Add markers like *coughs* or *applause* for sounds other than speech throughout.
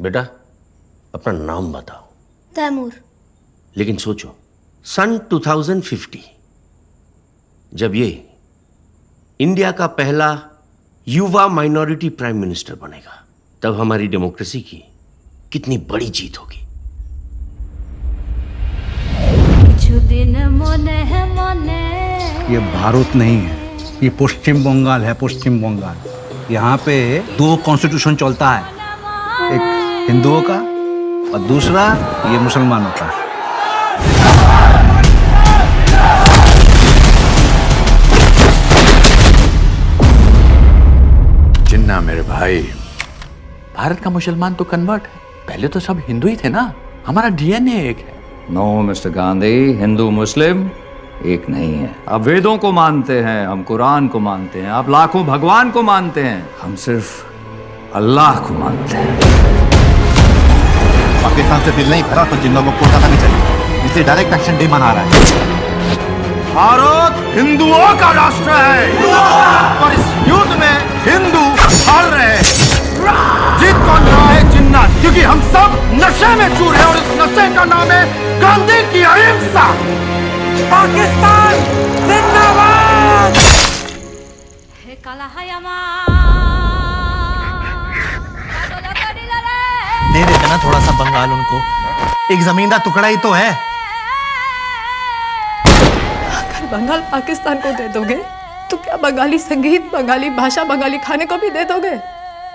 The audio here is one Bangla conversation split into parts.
बेटा अपना नाम बताओ। तैमूर। लेकिन सोचो सन 2050 जब ये इंडिया का पहला युवा माइनॉरिटी प्राइम मिनिस्टर बनेगा तब हमारी डेमोक्रेसी की कितनी बड़ी जीत होगी। ये भारत नहीं है ये पश्चिम बंगाल है पश्चिम बंगाल। यहाँ पे दो कॉन्स्टिट्यूशन चलता है। एक हिंदुओं का और दूसरा ये मुसलमानों का जिन्ना मेरे भाई। भारत का मुसलमान तो कन्वर्ट है। पहले तो सब हिंदू ही थे ना? हमारा डीएनए एक है। No mister Gandhi Hindu Muslim एक नहीं है। आप वेदों को मानते हैं हम कुरान को मानते हैं आप लाखों भगवान को मानते हैं। हम सिर्फ़ अल्लाह को मानते हैं। पाकिस्तान से दिल नहीं भरा तो जिन लोगों को पता नहीं चाहिए। इसे डायरेक्ट एक्शन डे मना रहा है। भारत हिंदुओं का राष्ट्र है। और इस युद्ध में हिंदू हार रहे हैं। जीत कौन रहा है जिन्ना क्योंकि हम सब नशे में चूर हैं और इस नशे का नाम है गांधी की अहिंसा। पाकिस्तान जिंदाबाद। हे काला हयामा दे देते ना थोड़ा सा बंगाल उनको। एक ज़मीन का टुकड़ा ही तो है। अगर बंगाल पाकिस्तान को दे दोगे तो क्या बंगाली संगीत बंगाली भाषा बंगाली खाने को भी दे दोगे?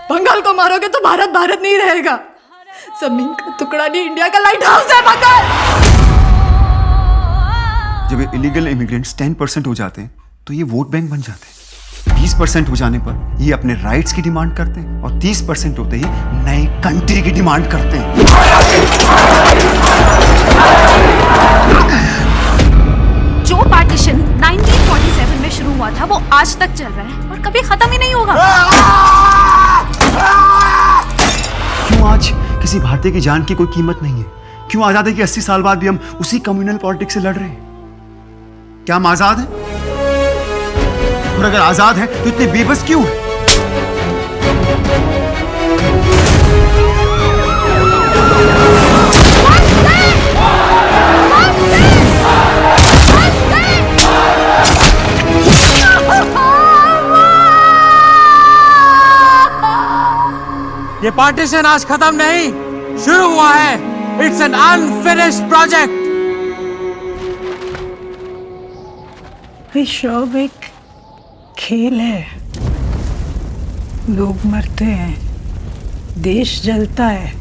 बंगाल को मारोगे तो भारत भारत नहीं रहेगा। ज़मीन का टुकड़ा नहीं इंडिया का लाइट हाउस है बंगाल! जब इलीगल इमिग्रेंट्स टेन परसेंट हो जाते हैं तो ये वोट बैंक बन जाते हैं। बीस परसेंट हो जाने पर ये अपने राइट्स की डिमांड करते हैं और तीस परसेंट होते ही नए कंट्री की डिमांड करते हैं। जो पार्टीशन 1947 में शुरू हुआ था वो आज तक चल रहा है और कभी खत्म ही नहीं होगा। क्यों आज किसी भारतीय की जान की कोई कीमत नहीं है? क्यों आज़ादी के अस्सी साल बाद भी हम उसी कम्युनल पॉलिटिक्स से लड़ रहे हैं? क्या हम आज़ाद हैं? और अगर आज़ाद हैं तो इतने बेबस क्यों हैं? ये पार्टीशन आज खत्म नहीं शुरू हुआ है। इट्स एन अनफिनिश्ड प्रोजेक्ट विश्व खेल है। लोग मरते हैं। देश जलता है।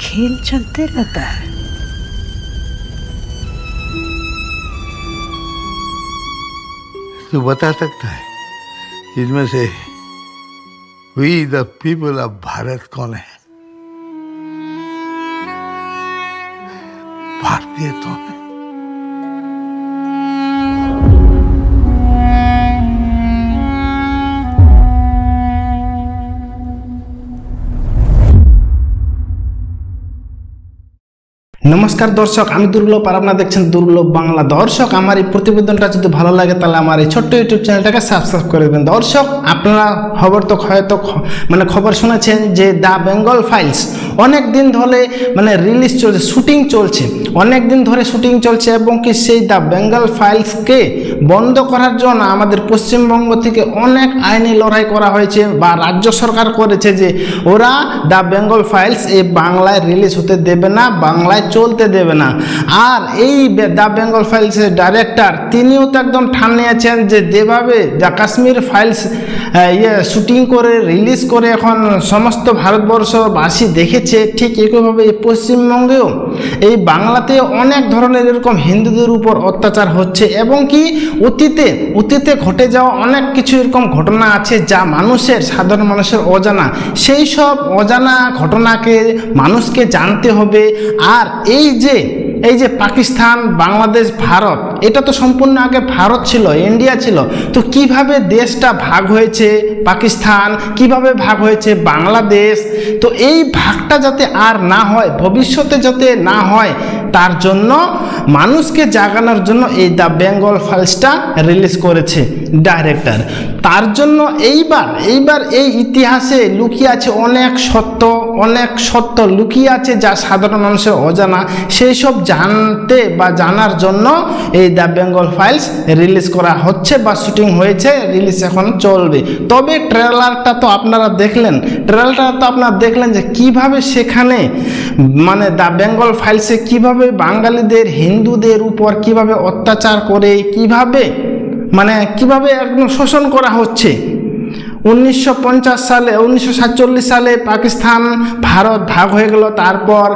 खेल चलते रहता है। तो बता सकता है इसमें से we the people of Bharat कौन है? भारतीय तो है। নমস্কার দর্শক, আমি দুর্লভ আর আপনারা দেখছেন দুর্লভ বাংলা। দর্শক, আমার এই প্রতিবেদনটা যদি ভালো লাগে, তাহলে আমার এই ছোট্ট ইউটিউব চ্যানেলটাকে সাবস্ক্রাইব করে দেবেন। দর্শক, আপনারা খবর তো হয়তো মানে খবর শুনেছেন যে দ্য বেঙ্গল ফাইলস অনেক দিন ধরে মানে রিলিজ চলছে শুটিং চলছে। অনেক দিন ধরে শুটিং চলছে এবং কি সেই দ্য বেঙ্গল ফাইলসকে বন্ধ করার জন্য আমাদের পশ্চিমবঙ্গ থেকে অনেক আইনি লড়াই করা হয়েছে বা রাজ্য সরকার করেছে যে ওরা দ্য বেঙ্গল ফাইলস এই বাংলায় রিলিজ হতে দেবে না, বাংলায় চলতে দেবে না। আর এই দ্য বেঙ্গল ফাইলসের ডাইরেক্টর তিনিও তো একদম ঠান নিয়েছেন যে যেভাবে দ্য কাশ্মীর ফাইলস ইয়ে শুটিং করে রিলিজ করে এখন সমস্ত ভারতবর্ষবাসী দেখেছে। ঠিক একইভাবে পশ্চিমবঙ্গেও। এই বাংলাতে অনেক ধরনের এরকম হিন্দুদের উপর অত্যাচার হচ্ছে এবং কি অতীতে অতীতে ঘটে যাওয়া অনেক কিছু এরকম ঘটনা আছে যা মানুষের, সাধারণ মানুষের অজানা। সেই সব অজানা ঘটনাকে মানুষকে জানতে হবে। আর এই যে এই যে পাকিস্তান, বাংলাদেশ, ভারত, এটা তো সম্পূর্ণ আগে ভারত ছিল, ইন্ডিয়া ছিল। তো কীভাবে দেশটা ভাগ হয়েছে পাকিস্তান, কীভাবে ভাগ হয়েছে বাংলাদেশ? তো এই ভাগটা যাতে আর না হয়, ভবিষ্যতে যাতে না হয়, তার জন্য মানুষকে জাগানোর জন্য এই দ্য বেঙ্গল ফাইলসটা রিলিজ করেছে ডাইরেক্টর। তার জন্য এইবার এইবার এই ইতিহাসে লুকিয়ে আছে অনেক সত্য অনেক সত্য লুকিয়ে আছে যা সাধারণ মানুষের অজানা। সেই সব জানতে বা জানার জন্য এই দ্য বেঙ্গল ফাইলস রিলিজ করা হচ্ছে বা শুটিং হয়েছে, রিলিজ এখন চলবে। তবে ট্রেলারটা তো আপনারা দেখলেন, ট্রেলারটা তো আপনারা দেখলেন যে কীভাবে সেখানে মানে দ্য বেঙ্গল ফাইলসে কীভাবে বাঙালিদের, হিন্দুদের উপর কীভাবে অত্যাচার করে, কীভাবে মানে কীভাবে একদম শোষণ করা হচ্ছে? উনিশশো পঞ্চাশ সালে, উনিশশো সাতচল্লিশ সালে পাকিস্তান, ভারত ভাগ হয়ে গেল। তারপর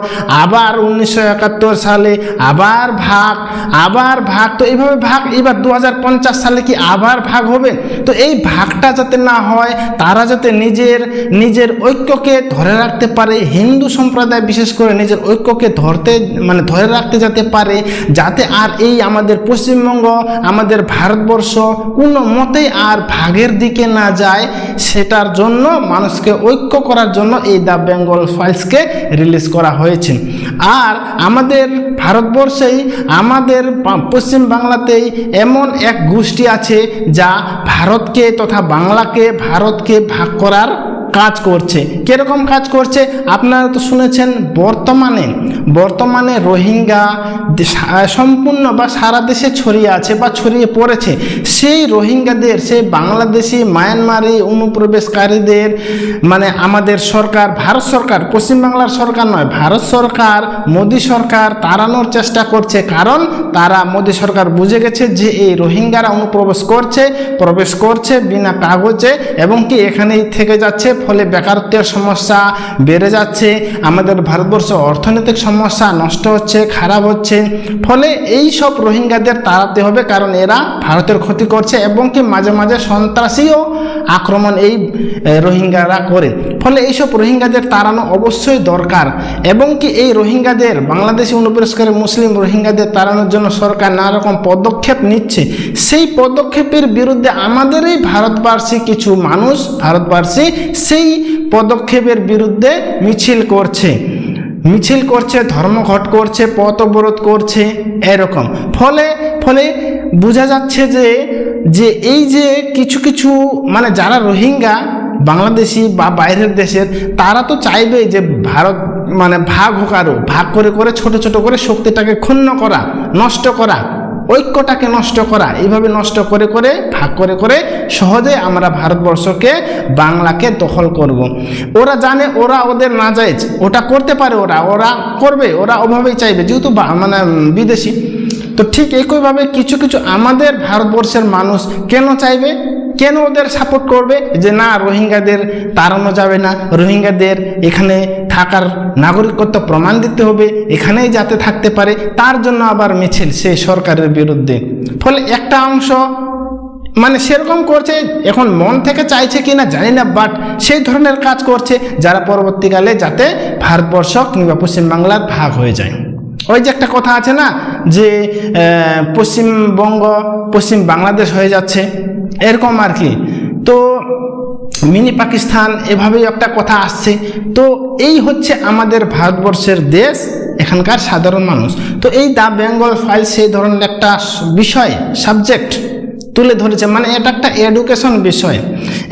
আবার উনিশশো একাত্তর সালে আবার ভাগ আবার ভাগ। তো এইভাবে ভাগ, এবার দু হাজার পঞ্চাশ সালে কি আবার ভাগ হবে? তো এই ভাগটা যাতে না হয়, তারা যাতে নিজের নিজের ঐক্যকে ধরে রাখতে পারে, হিন্দু সম্প্রদায় বিশেষ করে নিজের ঐক্যকে ধরতে মানে ধরে রাখতে যেতে পারে, যাতে আর এই আমাদের পশ্চিমবঙ্গ, আমাদের ভারতবর্ষ কোনো মতেই আর ভাগের দিকে না যায় সেটার জন্য মানুষকে ঐক্য করার জন্য এই দ্য বেঙ্গল ফাইলসকে রিলিজ করা হয়েছে। আর আমাদের ভারতবর্ষেই, আমাদের পশ্চিম বাংলাতেই এমন এক গোষ্ঠী আছে যা ভারতকে তথা বাংলাকে, ভারতকে ভাগ করার কাজ করছে। কীরকম কাজ করছে? আপনারা তো শুনেছেন, বর্তমানে বর্তমানে রোহিঙ্গা সম্পূর্ণ বা সারা দেশে ছড়িয়ে আছে বা ছড়িয়ে পড়েছে। সেই রোহিঙ্গাদের, সেই বাংলাদেশি, মায়ানমারি অনুপ্রবেশকারীদের মানে আমাদের সরকার, ভারত সরকার পশ্চিমবাংলার সরকার নয়, ভারত সরকার, মোদী সরকার তাড়ানোর চেষ্টা করছে। কারণ তারা, মোদী সরকার বুঝে গেছে যে এই রোহিঙ্গারা অনুপ্রবেশ করছে, প্রবেশ করছে বিনা কাগজে এবং কি এখানেই থেকে যাচ্ছে, ফলে বেকারত্বের সমস্যা বেড়ে যাচ্ছে। আমাদের ভারতবর্ষ অর্থনৈতিক নষ্ট হচ্ছে, খারাপ হচ্ছে। ফলে এই সব রোহিঙ্গাদের তাড়াতে হবে কারণ এরা ভারতের ক্ষতি করছে এবং কি মাঝে মাঝে সন্ত্রাসীও আক্রমণ এই রোহিঙ্গারা করে। ফলে এইসব রোহিঙ্গাদের তাড়ানো অবশ্যই দরকার এবং কি এই রোহিঙ্গাদের, বাংলাদেশি অনুপ্রবেশকারী মুসলিম রোহিঙ্গাদের তাড়ানোর জন্য সরকার নানা রকম পদক্ষেপ নিচ্ছে। সেই পদক্ষেপের বিরুদ্ধে আমাদের এই ভারতবর্ষী কিছু মানুষ ভারতবর্ষী সেই পদক্ষেপের বিরুদ্ধে মিছিল করছে। মিছিল করছে, ধর্মঘট করছে, পথ অবরোধ করছে, এরকম। ফলে ফলে বোঝা যাচ্ছে যে যে এই যে কিছু কিছু মানে যারা রোহিঙ্গা, বাংলাদেশি বা বাইরের দেশের, তারা তো চাইবে যে ভারত মানে ভাগ হোক আরও ভাগ করে করে, ছোট ছোট করে শক্তিটাকে ক্ষুণ্ণ করা, নষ্ট করা। ঐক্যটাকে নষ্ট করা। এইভাবে নষ্ট করে করে, ভাগ করে করে সহজে আমরা ভারতবর্ষকে বাংলাকে দখল করব। ওরা জানে, ওরা ওদের না যায়, ওটা করতে পারে ওরা ওরা করবে, ওরা ওভাবেই চাইবে, যেহেতু মানে বিদেশি। তো ঠিক একইভাবে কিছু কিছু আমাদের ভারতবর্ষের মানুষ কেন চাইবে? কেন ওদের সাপোর্ট করবে? যে না, রোহিঙ্গাদের তাড়ানো যাবে না। রোহিঙ্গাদের এখানে থাকার নাগরিকত্ব প্রমাণ দিতে হবে। এখানেই যাতে থাকতে পারে। তার জন্য আবার মিছিল সেই সরকারের বিরুদ্ধে। ফলে একটা অংশ মানে সেরকম করছে, এখন মন থেকে চাইছে কি না জানি না বাট সেই ধরনের কাজ করছে যারা পরবর্তীকালে যাতে ভারতবর্ষ কিংবা পশ্চিমবাংলার ভাগ হয়ে যায়। ওই যে একটা কথা আছে না, যে পশ্চিমবঙ্গ পশ্চিম বাংলাদেশ হয়ে যাচ্ছে। এরকম আর কি। তো মিনি পাকিস্তান এভাবেই একটা কথা আসছে। তো এই হচ্ছে আমাদের ভারতবর্ষের দেশ, এখানকার সাধারণ মানুষ। তো এই দ্য বেঙ্গল ফাইল সেই ধরনের একটা বিষয়, সাবজেক্ট। তুলে ধরেছে। মানে এটা একটা এডুকেশন বিষয়।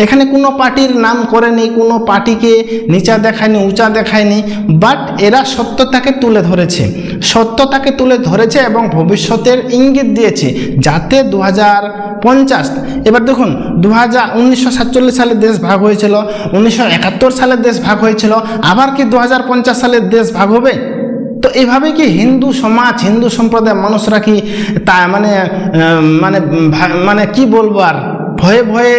এখানে কোনো পার্টির নাম করেনি, কোনো পার্টিকে নিচা দেখায়নি, উঁচা দেখায়নি বাট এরা সত্যতাকে তুলে ধরেছে। সত্যতাকে তুলে ধরেছে এবং ভবিষ্যতের ইঙ্গিত দিয়েছে। যাতে দু পঞ্চাশ, এবার দেখুন দু হাজার উনিশশো সালে দেশ ভাগ হয়েছিল, উনিশশো একাত্তর সালে দেশ ভাগ হয়েছিল, আবার কি দু হাজার পঞ্চাশ সালে দেশ ভাগ হবে? তো এইভাবে কি হিন্দু সমাজ, হিন্দু সম্প্রদায়ের মানুষরা কি তা মানে মানে মানে কি বলব আর? ভয়ে ভয়ে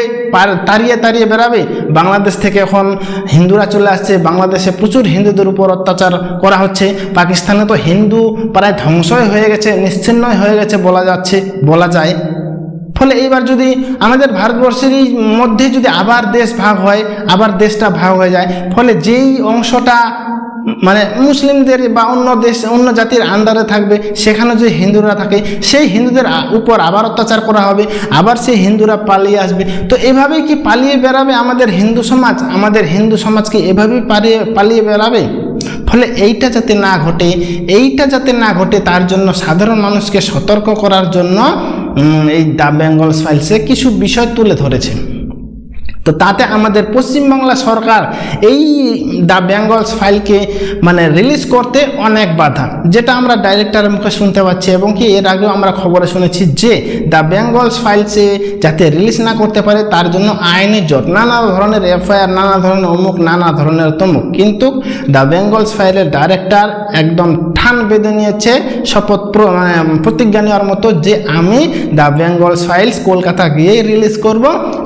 তাড়িয়ে তাড়িয়ে বেরাবে বাংলাদেশ থেকে এখন হিন্দুরা চলে আসছে। বাংলাদেশে প্রচুর হিন্দুদের উপর অত্যাচার করা হচ্ছে। পাকিস্তানে তো হিন্দু প্রায় ধ্বংসই হয়ে গেছে, নিশ্চিহ্নই হয়ে গেছে বলা যাচ্ছে, বলা যায়। ফলে এইবার যদি আমাদের ভারতবর্ষেরই মধ্যে যদি আবার দেশ ভাগ হয়, আবার দেশটা ভাগ হয়ে যায়, ফলে যেই অংশটা মানে মুসলিমদের বা অন্য দেশ, অন্য জাতির আন্ডারে থাকবে, সেখানে যে হিন্দুরা থাকে, সেই হিন্দুদের উপর আবার অত্যাচার করা হবে, আবার সেই হিন্দুরা পালিয়ে আসবে। তো এভাবেই কি পালিয়ে বেড়াবে আমাদের হিন্দু সমাজ? আমাদের হিন্দু সমাজ কি এভাবেই পালিয়ে পালিয়ে বেড়াবে? ফলে এইটা যাতে না ঘটে, এইটা যাতে না ঘটে, তার জন্য সাধারণ মানুষকে সতর্ক করার জন্য এই দ্য বেঙ্গল ফাইলসে কিছু বিষয় তুলে ধরেছে। তো তাতে আমাদের পশ্চিমবাংলা সরকার এই দ্য বেঙ্গলস ফাইলকে মানে রিলিজ করতে অনেক বাধা, যেটা আমরা ডাইরেক্টরের মুখে শুনতে পাচ্ছি এবং কি এর আগেও আমরা খবরে শুনেছি যে দ্য বেঙ্গলস ফাইলসে যাতে রিলিজ না করতে পারে তার জন্য আইনি জট, নানা ধরনের এফআইআর, নানা ধরনের অমুক, নানা ধরনের তমুক। কিন্তু দ্য বেঙ্গলস ফাইলের ডাইরেক্টর একদম ঠান বেঁধে নিয়েছে শপথ মানে প্রতিজ্ঞা নেওয়ার মতো যে আমি দ্য বেঙ্গলস ফাইলস কলকাতা গিয়েই রিলিজ করব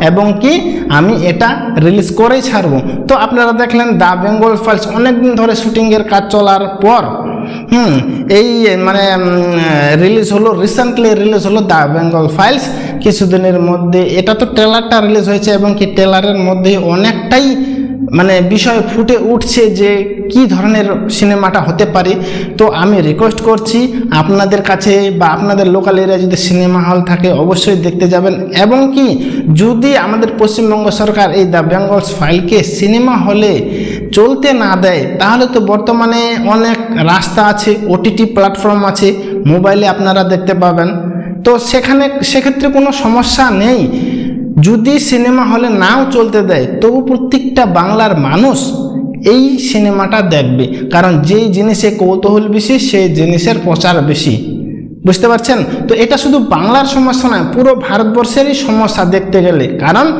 এবং কি আমি এটা রিলিজ করেই ছাড়ব। তো আপনারা দেখলেন দ্য বেঙ্গল ফাইলস অনেকদিন ধরে শুটিংয়ের কাজ চলার পর, হুম, এই মানে রিলিজ হলো রিসেন্টলি রিলিজ হলো দ্য বেঙ্গল ফাইলস। কিছুদিনের মধ্যে, এটা তো ট্রেলারটা রিলিজ হয়েছে এবং কি ট্রেলারের মধ্যে অনেকটাই মানে বিষয় ফুটে উঠছে যে কি ধরনের সিনেমাটা হতে পারে। তো আমি রিকোয়েস্ট করছি আপনাদের কাছে বা আপনাদের লোকাল এরিয়া যদি সিনেমা হল থাকে অবশ্যই দেখতে যাবেন। এবং কি, যদি আমাদের পশ্চিমবঙ্গ সরকার এই দ্য বেঙ্গলস ফাইলকে সিনেমা হলে চলতে না দেয়, তাহলে তো বর্তমানে অনেক রাস্তা আছে ওটিটি প্ল্যাটফর্ম আছে মোবাইলে আপনারা দেখতে পাবেন। তো সেখানে, সেক্ষেত্রে কোনো সমস্যা নেই। যদি সিনেমা হলে নাও চলতে দেয়, তবু প্রত্যেকটা বাংলার মানুষ এই সিনেমাটা দেখবে। কারণ যেই জিনিসে কৌতূহল বেশি, সেই জিনিসের প্রচার বেশি। বুঝতে পারছেন? তো এটা শুধু বাংলার সমস্যা নয়, পুরো ভারতবর্ষেরই সমস্যা দেখতে গেলে। কারণ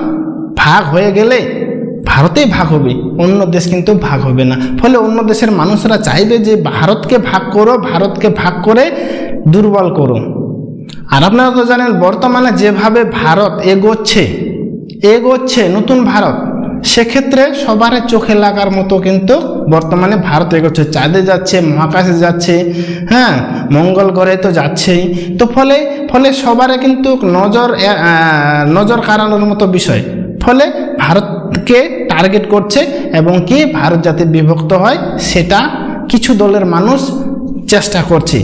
ভাগ হয়ে গেলে ভারতেই ভাগ হবে, অন্য দেশ কিন্তু ভাগ হবে না। ফলে অন্য দেশের মানুষরা চাইবে যে, ভারতকে ভাগ করো, ভারতকে ভাগ করে দুর্বল করো আর আপনারা তো জানেন, বর্তমানে যেভাবে ভারত এগোচ্ছে এগোচ্ছে নতুন ভারত, সেক্ষেত্রে সবার চোখে লাগার মতো কিন্তু বর্তমানে ভারত এগোচ্ছে। চাঁদে যাচ্ছে, মহাকাশে যাচ্ছে হ্যাঁ মঙ্গল গ্রহে তো যাচ্ছেই। তো ফলে ফলে সবার কিন্তু নজর নজর কাড়ানোর মতো বিষয়। ফলে ভারতকে টার্গেট করছে এবং কি ভারত যাতে বিভক্ত হয়, সেটা কিছু দলের মানুষ চেষ্টা করছে।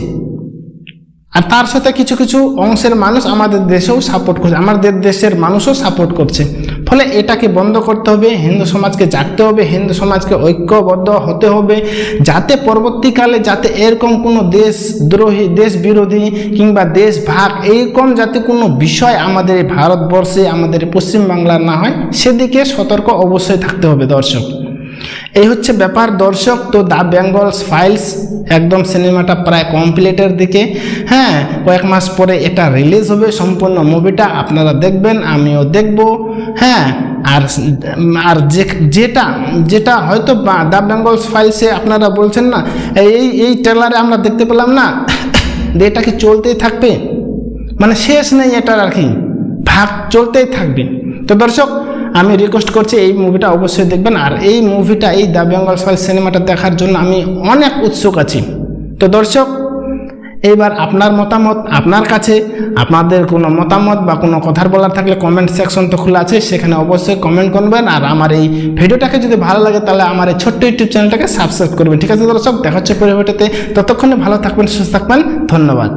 আর তার সাথে কিছু কিছু অংশের মানুষ আমাদের দেশেও সাপোর্ট করছে। আমাদের দেশের মানুষও সাপোর্ট করছে। ফলে এটাকে বন্ধ করতে হবে, হিন্দু সমাজকে জাগতে হবে, হিন্দু সমাজকে ঐক্যবদ্ধ হতে হবে, যাতে পরবর্তীকালে যাতে এরকম কোনো দেশ দ্রোহী, দেশ বিরোধী কিংবা দেশ ভাগ এইরকম যাতে কোনো বিষয় আমাদের ভারতবর্ষে, আমাদের পশ্চিমবাংলার না হয়, সেদিকে সতর্ক অবশ্যই থাকতে হবে দর্শক। এই হচ্ছে ব্যাপার, দর্শক। তো দ্য বেঙ্গলস ফাইলস, একদম সিনেমাটা প্রায় কমপ্লিটের দিকে। হ্যাঁ কয়েক মাস পরে এটা রিলিজ হবে সম্পূর্ণ মুভিটা, আপনারা দেখবেন, আমিও দেখব। হ্যাঁ আর আর যেটা যেটা হয়তো দ্য বেঙ্গলস ফাইলসে আপনারা বলছেন না, এই এই ট্রেলারে আমরা দেখতে পেলাম না *coughs* এটা কি চলতেই থাকবে? মানে শেষ নেই এটার আর কি, ভাগ চলতেই থাকবে। তো দর্শক আমি রিকোয়েস্ট করছি এই মুভিটা অবশ্যই দেখবেন। আর এই মুভিটা এই দ্য বেঙ্গল ফাইল সিনেমাটা দেখার জন্য আমি অনেক উৎসুক আছি। তো দর্শক, এইবার আপনার মতামত, আপনার কাছে, আপনাদের কোনো মতামত বা কোনো কথার বলার থাকলে কমেন্ট সেকশন তো খোলা আছে, সেখানে অবশ্যই কমেন্ট করবেন। আর আমার এই ভিডিওটাকে যদি ভালো লাগে, তাহলে আমার এই ছোট্ট ইউটিউব চ্যানেলটাকে সাবস্ক্রাইব করবেন। ঠিক আছে দর্শক, দেখা হচ্ছে পরিবর্তে ততক্ষণে ভালো থাকবেন, সুস্থ থাকবেন। ধন্যবাদ।